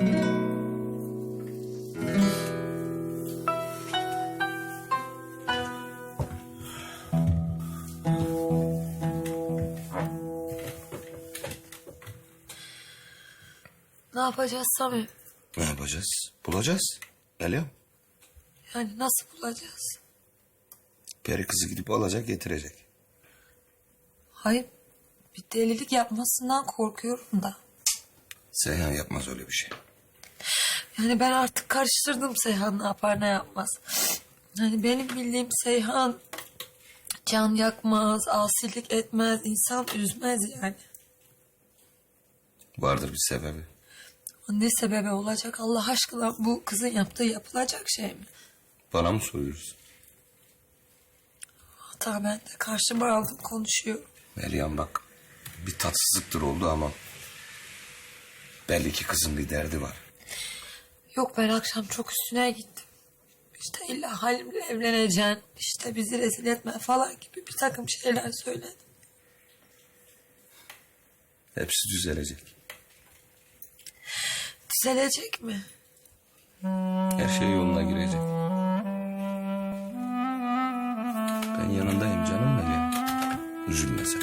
Ne yapacağız Samim? Ne yapacağız? Bulacağız. Geliyor. Yani nasıl bulacağız? Peri kızı gidip alacak getirecek. Hayır bir delilik yapmasından korkuyorum da. Seyhan yapmaz öyle bir şey. Yani ben artık karıştırdım Seyhan ne yapar ne yapmaz. Yani benim bildiğim Seyhan can yakmaz, asilik etmez, insan üzmez yani. Vardır bir sebebi. Ne sebebi olacak Allah aşkına bu kızın yaptığı yapılacak şey mi? Bana mı soruyorsun? Hatta ben de karşıma aldım konuşuyorum. Meryem bak bir tatsızlıktır oldu ama belli ki kızın bir derdi var. Yok ben akşam çok üstüne gittim. İşte illa Halim'le evleneceksin. işte bizi rezil etme falan gibi bir takım şeyler söyledi. Hepsi düzelecek. Düzelecek mi? Her şey yoluna girecek. Ben yanındayım canım Meryem. Üzülme sen.